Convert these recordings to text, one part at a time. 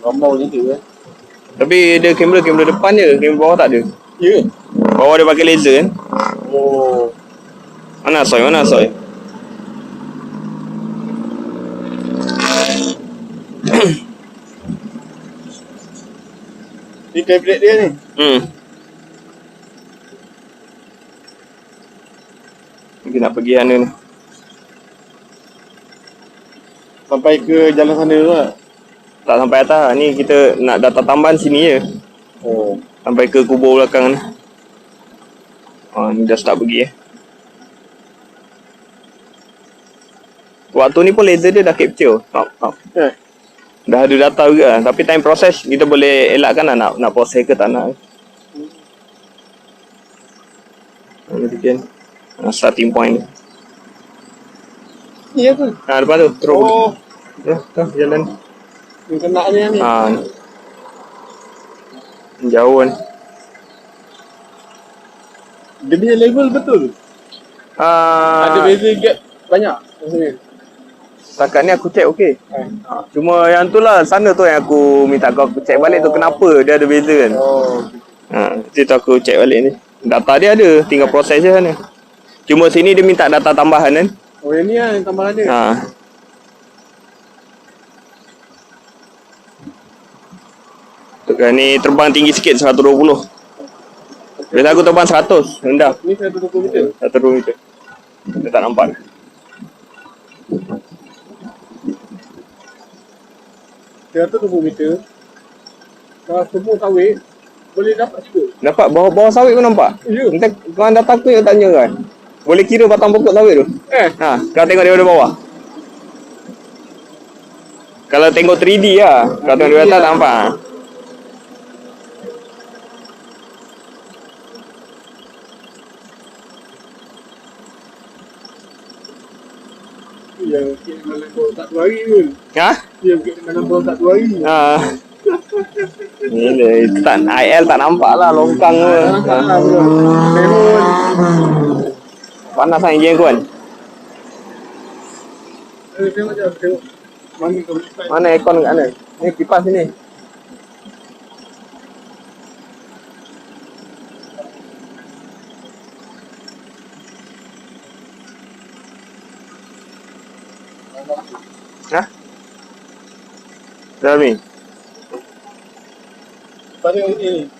Ramau je tu eh. Tapi dia kamera-kamera depan je, kamera bawah tak ada. Ya. Bawah dia pakai laser kan. Oh. Mana soy, mana soy? Ni tablet dia ni. Hmm. Mungkin nak pergi sana ni. Sampai ke jalan sana tu lah. Tak sampai atas. Ni kita nak data tambahan sini je. Oh. Sampai ke kubur belakang ni. Oh, ni dah start pergi eh. Waktu ni pun laser dia dah capture. Tak, tak. Eh. Dah ada data juga Tapi time proses kita boleh elakkan lah nak, nak proses ke tak nak. Bikin uh, starting point ni. Apa? Ha, depan tu, terus. Oh. Ya, tu jalan. Ni kenaknya ni. Ha. ni. Jauh kan. Dia punya level betul. Ah, Ada beza gap banyak. Maksudnya. Setakat ni aku check okey. Ha, cuma yang tu lah sana tu yang aku minta kau aku check balik tu kenapa dia ada beza kan. Oh. Ha, itu tu aku check balik ni. Data dia ada, tinggal proses je sana. Cuma sini dia minta data tambahan kan. Oh yang ni lah yang tambahan dia. Ha. Tu kan ni terbang tinggi sikit 120. Biasa aku terbang 100, rendah. Ni 120 meter. 120 meter. Dia tak nampak. Dia 120 meter. Kalau semua sawit boleh dapat juga. Nampak bawah-bawah sawit pun nampak. Ya. Entah kau dah takut ke tanya kan. Boleh kira batang pokok sawit tu. Eh. Ha, kau tengok daripada bawah. Kalau tengok 3D lah. Kalau tengok dari atas tak nampak. Yang kit malam bawah tak dua hari pun. Ha? Yang kit malam bawah tak dua hari. Ha. Tak IL tak nampak lah longkang. Tak Ha. lah. Memon. Panas kan enjin kan? Eh. Mana aircon kat mana? Ni kipas sini. Dah ni. Pada ini.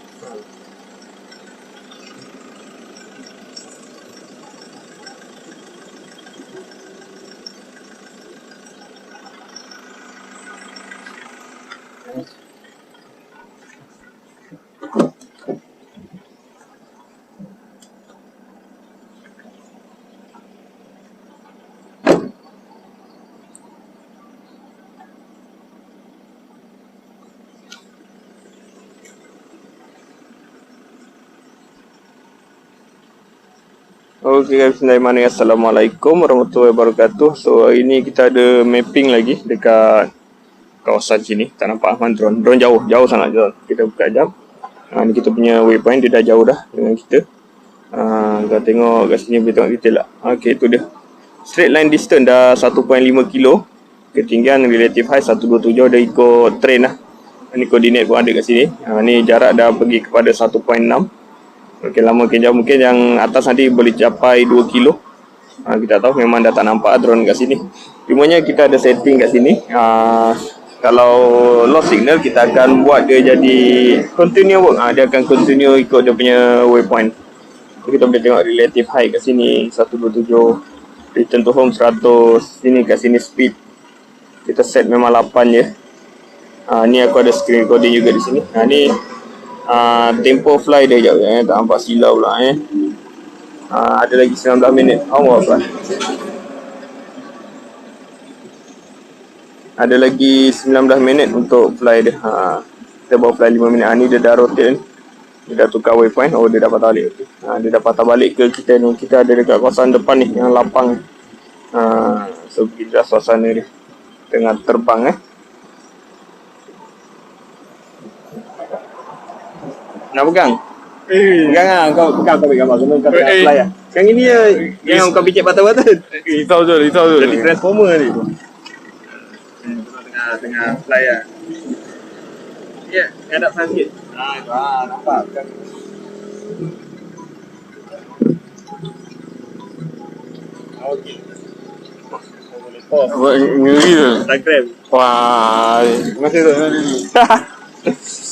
Okey guys, Bismillahirrahmanirrahim. Assalamualaikum warahmatullahi wabarakatuh. So hari ni kita ada mapping lagi dekat kawasan sini. Tak nampak Ahmad drone. Drone jauh, jauh sangat drone. Kita buka jam. Ha, ni kita punya waypoint dia dah jauh dah dengan kita. Ha, kau tengok kat sini boleh tengok detail tak? Okey, tu dia. Straight line distance dah 1.5 kilo. Ketinggian relative high 127 dah ikut train lah. Ni koordinat pun ada kat sini. Ha, ni jarak dah pergi kepada 1.6. Okey lama mungkin jauh mungkin yang atas nanti boleh capai 2 kilo. Ha, kita tahu memang dah tak nampak drone kat sini. Cumanya kita ada setting kat sini. Ha, kalau lost signal kita akan buat dia jadi continue work. Ha, dia akan continue ikut dia punya waypoint. So, kita boleh tengok relative high kat sini 127. Return to home 100. Sini kat sini speed. Kita set memang 8 je. Ha, ni aku ada screen recording juga di sini. Ha, ni uh, tempo fly dia jap eh. Tak nampak silau pula eh. Uh, ada lagi 19 minit. Oh apa ada lagi 19 minit untuk fly dia. Ha kita bawa fly 5 minit. Ha, ni dia dah rotate dia dah tukar waypoint. Oh dia dah patah balik ha, dia dah patah balik ke kita ni? Kita ada dekat kawasan depan ni yang lapang ha, so kita suasana dia. Tengah terbang eh nak pegang Eh, Pegang lah kau pegang kau ambil gambar Kau kau tengah Eh, fly lah Yang ini je Yang kau picit bata-bata risau je, risau je. Jadi transformer ni tu Hmm, Tengah tengah fly lah Ya, ngadap sana sikit. Ah, ah, nampak kan. Okey. Buat ngeri tu. Instagram. Wah. Terima kasih tu.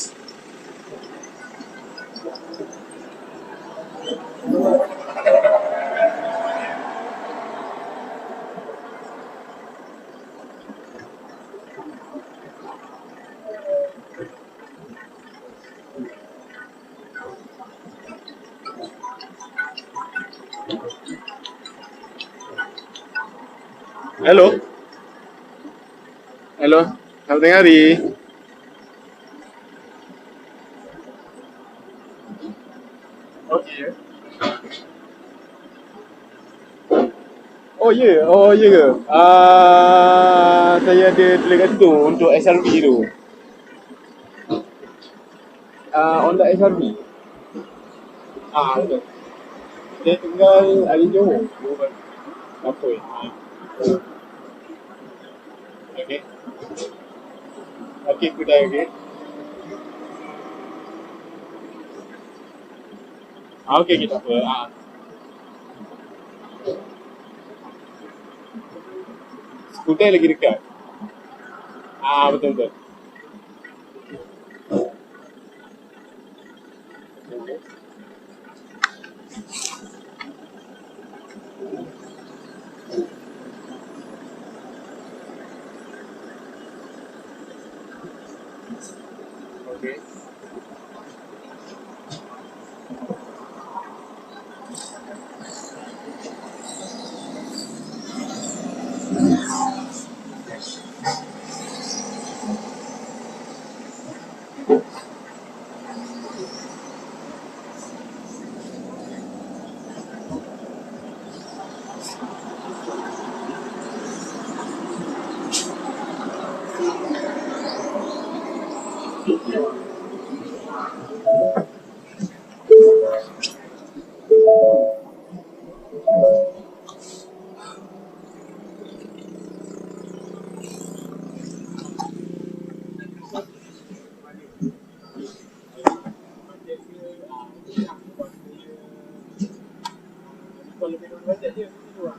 Tengah hari. Okey. Oh ya, yeah. oh ya yeah ke? Ah, saya ada delegasi tu untuk SRB tu. Ah, on the SRB. Ah, betul. Dia tinggal Ali Johor. Apa ya? Okay. Okay, good okay. Ah, okay, kita apa? Ah. Skuter lagi dekat. Ah, betul betul. Okay. 我最近有事啊。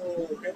Okay.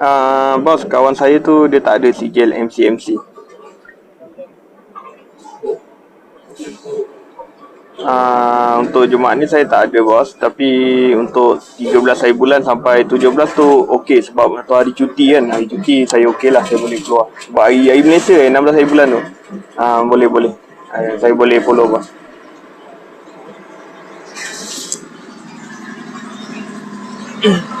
Uh, bos kawan saya tu dia tak ada sijil MCMC. MC. Untuk Jumaat ni saya tak ada bos. Tapi untuk 13 hari bulan sampai 17 tu okey Sebab tu hari cuti kan. Hari cuti saya okey lah saya boleh keluar. Sebab hari, hari Malaysia eh 16 hari bulan tu. Uh, Boleh boleh. Uh, Saya boleh follow bos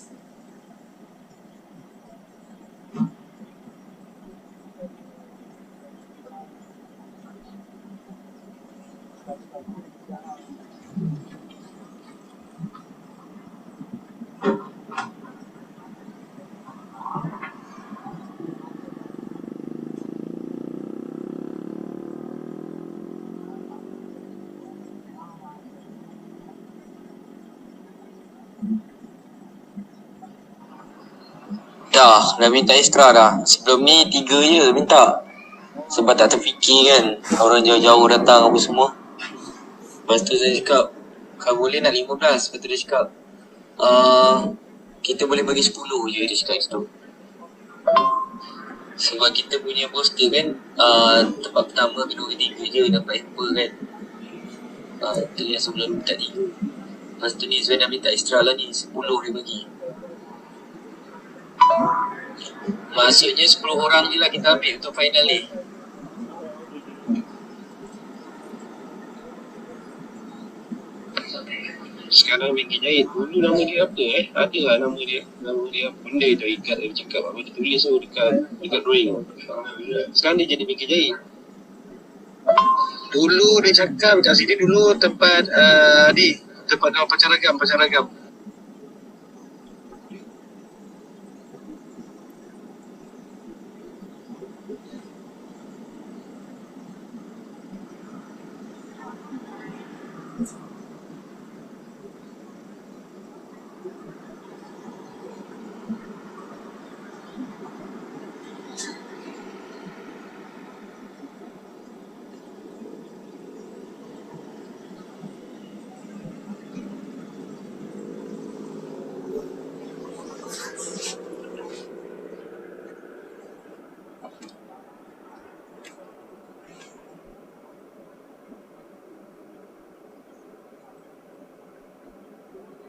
Dah, dah minta extra dah. Sebelum ni tiga je minta. Sebab tak terfikir kan. Orang jauh-jauh datang apa semua. Lepas tu saya cakap, kau boleh nak 15. Lepas tu dia cakap, uh, kita boleh bagi 10 je dia cakap situ. Sebab kita punya poster kan, uh, tempat pertama, kedua, ketiga je dapat hamper kan. Uh, yang sebelum minta tiga. Lepas tu ni Zuan dah minta extra lah ni, 10 dia bagi. Maksudnya 10 orang je lah kita ambil untuk final ni. Sekarang bikin jahit. Dulu nama dia apa eh? Ada lah nama dia. Nama dia benda tu ikat dia cakap apa dia tulis tu dekat dekat drawing. Sekarang dia jadi bikin jahit. Dulu dia cakap kat sini dulu tempat uh, ni tempat kau pacaragam pacaragam.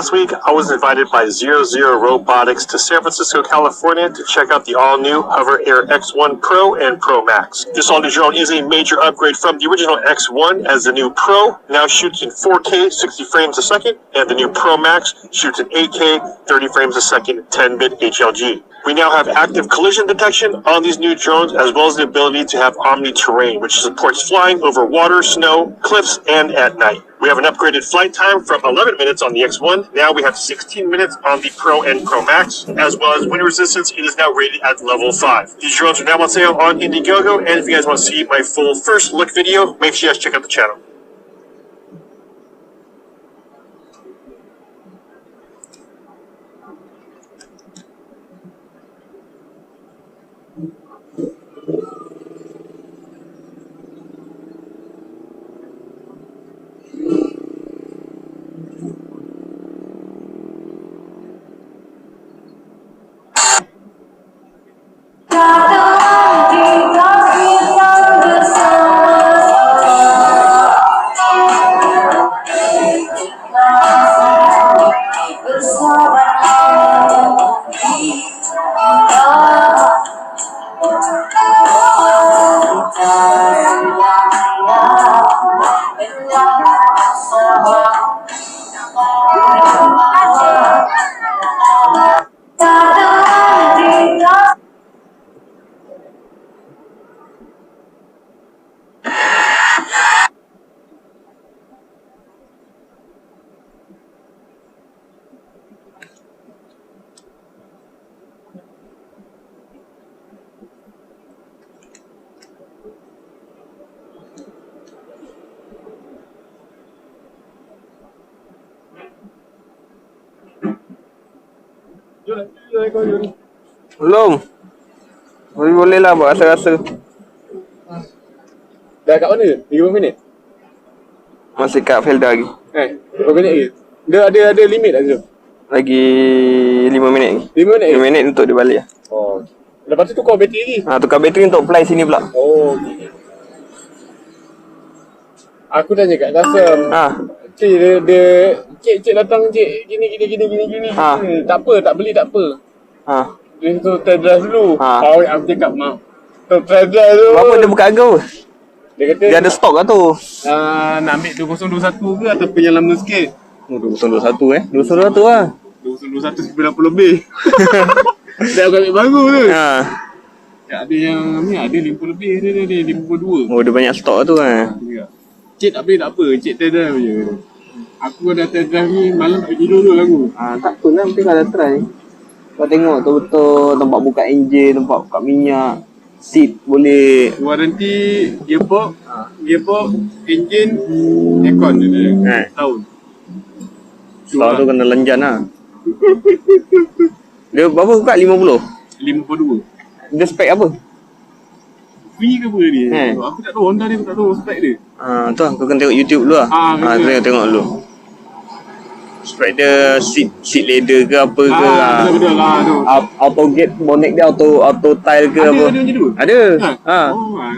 más week, I was invited by Zero Zero Robotics to San Francisco, California to check out the all-new Hover Air X1 Pro and Pro Max. This all-new drone is a major upgrade from the original X1 as the new Pro now shoots in 4K 60 frames a second and the new Pro Max shoots in 8K 30 frames a second 10-bit HLG. We now have active collision detection on these new drones as well as the ability to have omni-terrain which supports flying over water, snow, cliffs, and at night. We have an upgraded flight time from 11 minutes on the X1. Now we have 16 minutes on the Pro and Pro Max, as well as wind resistance. It is now rated at level 5. These drones are now on sale on Indiegogo, and if you guys want to see my full first look video, make sure you guys check out the channel. Tata, Belum. Boleh boleh lah buat rasa-rasa. Dah kat mana? 30 minit? Masih kat Felda lagi. Eh, berapa minit lagi? Dia ada ada limit tak tu? Lagi 5 minit lagi. 5 minit? 5 minit untuk dia balik lah. Oh. Lepas tu tukar bateri lagi? Ha, tukar bateri untuk fly sini pula. Oh, okay. Aku tanya kat Kasem. Ha. Cik, dia, dia cik, cik datang cik gini gini gini gini gini. Ha. Hmm, tak apa, tak beli tak apa. Ha. Dia tu test drive dulu. Ha. Kau aku cakap mak. Tu test drive tu. Berapa dia buka harga? Dia kata Dia ada stok lah tu. uh, nak ambil 2021 ke ataupun yang lama sikit. Oh, 2021 eh. 2021 lah. 2021 90 lebih. Dah aku ambil baru tu. Ha. Ya, ada yang ni ada 50 lebih dia dia, dia 52. Oh, dia banyak stok lah tu kan. Ya. Cik tak beli tak apa, cik test drive je. Aku dah test drive ni malam tak tidur dulu aku. Ha, tak apa lah. Mungkin kalau try. Kau tengok betul-betul tempat buka enjin, tempat buka minyak. Seat boleh. Waranti gearbox, gearbox, engine, aircon dia dia. Eh. Tahun. Stok tu kena lenjan lah. Dia berapa buka? 50? 52. Dia spek apa? Free ke apa dia? Eh. Aku tak tahu Honda dia aku tak tahu spek dia. Ha, tu lah. Kau kena tengok YouTube dulu lah. Ah, Ha, betul. tengok, tengok dulu. Spek dia seat, seat leather ke apa ke. Ah, ah. betul-betul lah tu. Au- Auto gate bonnet dia auto auto tile ke Ada apa? ada macam tu? Ada. Ha. Ha. Oh, ah.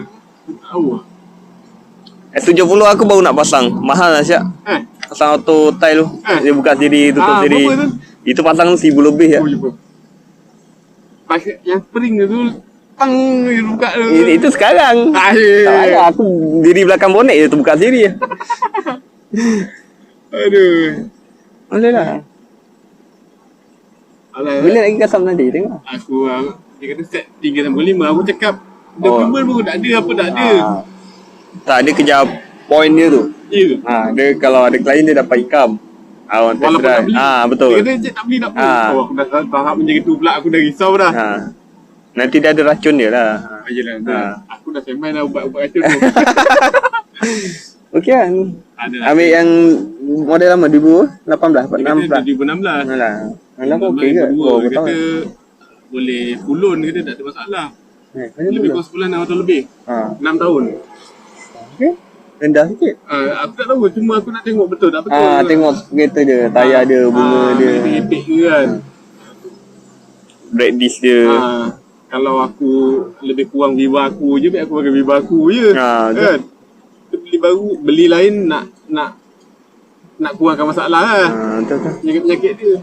tahu lah. S70 aku baru nak pasang. Mahal lah siap. Eh, Pasang auto tile tu. Eh. Dia buka sendiri, tutup Ah, sendiri. berapa tu? Itu pasang seribu lebih ya. oh, jumpa. Pakai yang spring tu, tang buka tu. Itu, itu sekarang. Ah, Tak. Aku diri belakang bonet je tu buka sendiri. Aduh. Boleh lah. Alah, Bila lagi kasam nanti tengok. aku ah, dia kata set 3 sampai 5 aku cakap Oh. document pun tak ada apa tak ada. Ha. Tak ada kejar point dia tu. Ya ke? Ha, dia kalau ada klien dia dapat income. Ha, orang test drive. Ha, betul. Dia kata tak beli tak apa. Ah. Oh, aku dah tahap- macam itu pula aku dah risau dah. Ha. Nanti dia ada racun dia lah. Ha. Ayolah, Ah. aku dah sembang dah ubat-ubat racun tu. Okey kan. Ada. Ambil yang model lama 2018, Dia kata 16. 2016. Alah. Alah pun okey ke? Oh, betul. kata boleh dia kata tak ada masalah. Eh, Lebih kurang sebulan atau lebih. Ha. 6 tahun. Okey. Rendah sikit. Uh, aku tak tahu cuma aku nak tengok betul tak betul. Ah, tengok kereta dia, tayar dia, bunga Ah, dia, Epic ke kan. brake disc dia. Ah, kalau aku lebih kurang Viva aku je, baik aku pakai Viva aku je. Ah, kan? Dia beli baru, beli lain nak nak nak kurangkan masalah lah. Ha, betul betul. Penyakit-penyakit dia.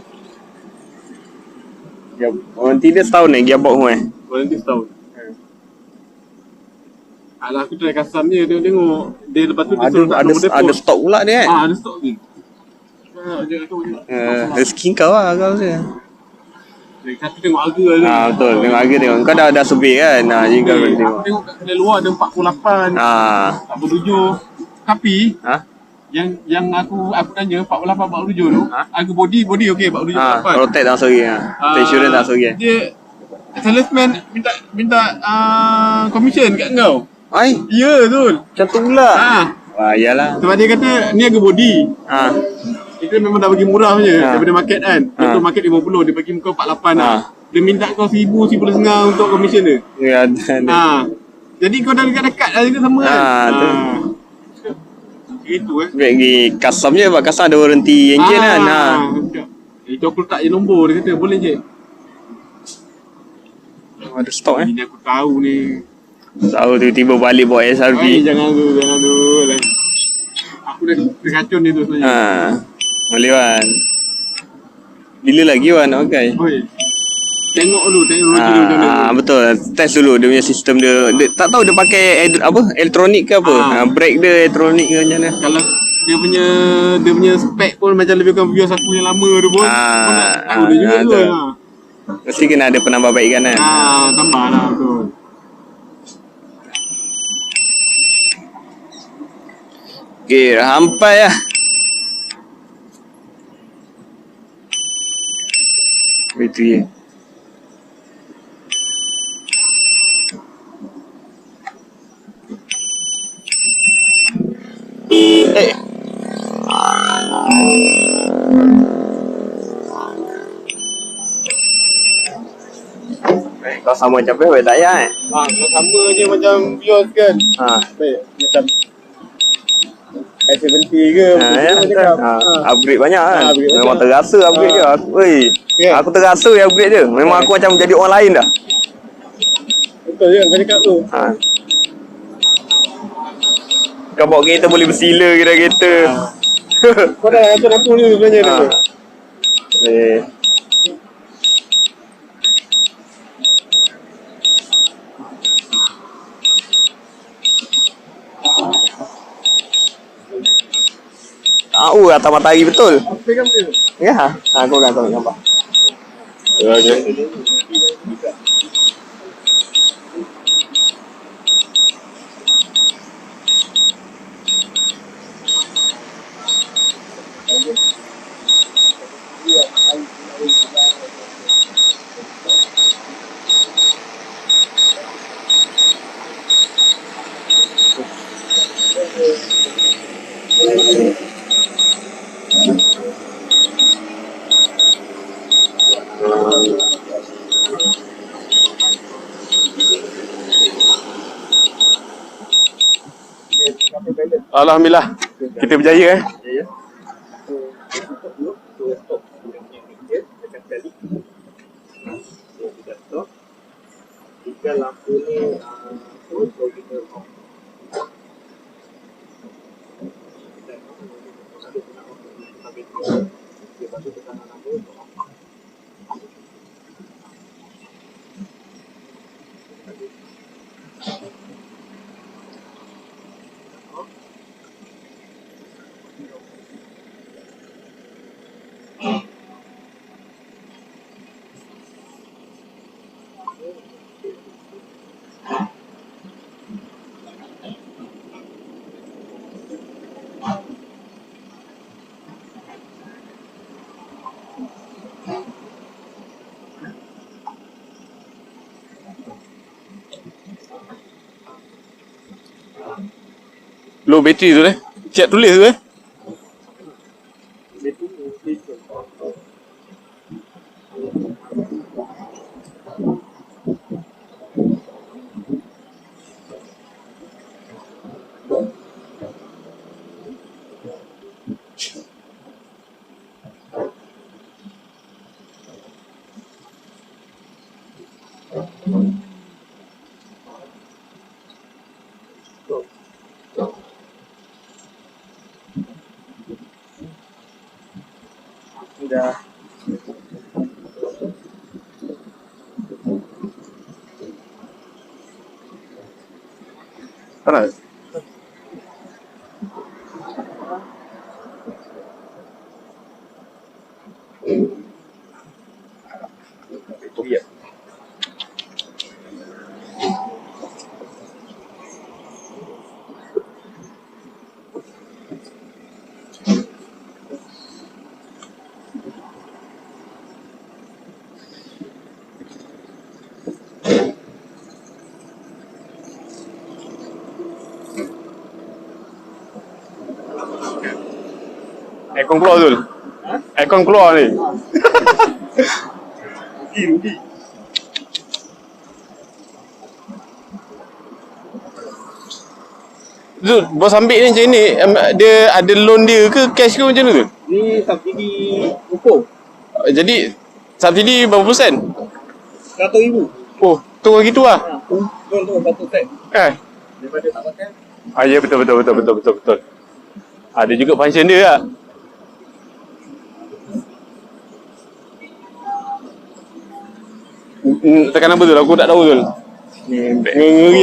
Ya, Warranty dia setahun ni gearbox tu eh. Volunteer setahun. Alah aku try kasam je dia tengok dia lepas tu dia Ada suruh tak ada nombor telefon. ada stok pula dia eh. Ah ada stok ni. Ah dia tu dia. Uh, rezeki kau lah kau. Dia kata tengok harga lah. Ha, betul. Tengok harga tengok. Kau dah dah survey kan. Ha, jadi kau Eh, boleh aku tengok. tengok kat kedai luar ada 48, Ha. 47. Tapi Ha? Yang yang aku aku tanya 48 47 tu, Ha? harga body body okey 47 Ha, 48. protect tak sorry ha. Ah, Insurance tak sorry. Dia salesman minta minta uh, commission kat kau. Ai, Ya betul. macam tu pula. Ha. Wah, iyalah. Sebab dia kata ni harga body. Ha. Kita memang dah bagi murah je Ha. daripada market kan. Ha. Contoh market 50 dia bagi kau 48 lah. Ha. Dia minta kau 1000 1000 setengah untuk commission dia. Ya, ada. Ha. Jadi kau dah dekat-dekat lah juga sama kan. Ha, betul. Itu eh. Baik pergi custom je sebab custom ada warranty engine kan. Ha. sekejap. Itu aku letak je nombor dia kata boleh je. Ada stok eh. Ini aku tahu ni. Tahu tiba-tiba balik bawa Ay, SRP. jangan tu, jangan tu. Aku dah terkacun dia tu sebenarnya. Ha. Boleh Wan. Bila lagi Wan nak pakai? Oi. Tengok dulu, tengok dulu dia macam mana. Ah, betul. Test dulu dia punya sistem dia. dia tak tahu dia pakai ed- apa? Elektronik ke apa? Ah. Ah. brake dia elektronik ke macam mana? Kalau dia punya dia punya spek pun macam lebih kurang viewers aku yang lama tu pun. Ah, nak tahu ah, dia juga ah, tu. Ha. Mesti kena ada penambahbaikan kan. Ah, tambah lah tu. Okey, dah sampai lah. Itu je. Eh. Eh, Kau sama macam apa? Tak payah eh? Ah, kalau sama je macam viewers kan. Ha. Baik, macam S70 ke Ha, ya, cakap. ha, Ha. upgrade banyak kan. Ha, upgrade Memang banyak. terasa upgrade Ha. je. Aku, oi. Ya. Aku terasa yang upgrade je. Memang aku macam jadi orang lain dah. Betul je kau cakap tu. Ha. Kau bawa kereta boleh bersila kereta-kereta. Kau dah rasa aku ni sebenarnya Ha. tu. Eh. Tahu atas matahari betul. Pegang dia. Ya, aku akan tahu nampak. Alhamdulillah. Kita berjaya eh. Low battery tu eh. Cik tulis tu eh. 하나 요? Aircon keluar tu. Aircon keluar ni. rugi, rugi. Zul, bos ambil ni macam ni, dia ada loan dia ke cash ke macam mana tu? Ni subsidi pupuk. Jadi subsidi berapa persen? Seratus ribu. Oh, tu gitu lah. Ha, tu satu set. Eh. Daripada tak pakai. Ah ya betul betul betul betul betul betul. Ada juga function dia lah. Tekan apa tu? Aku tak tahu tu. Ngeri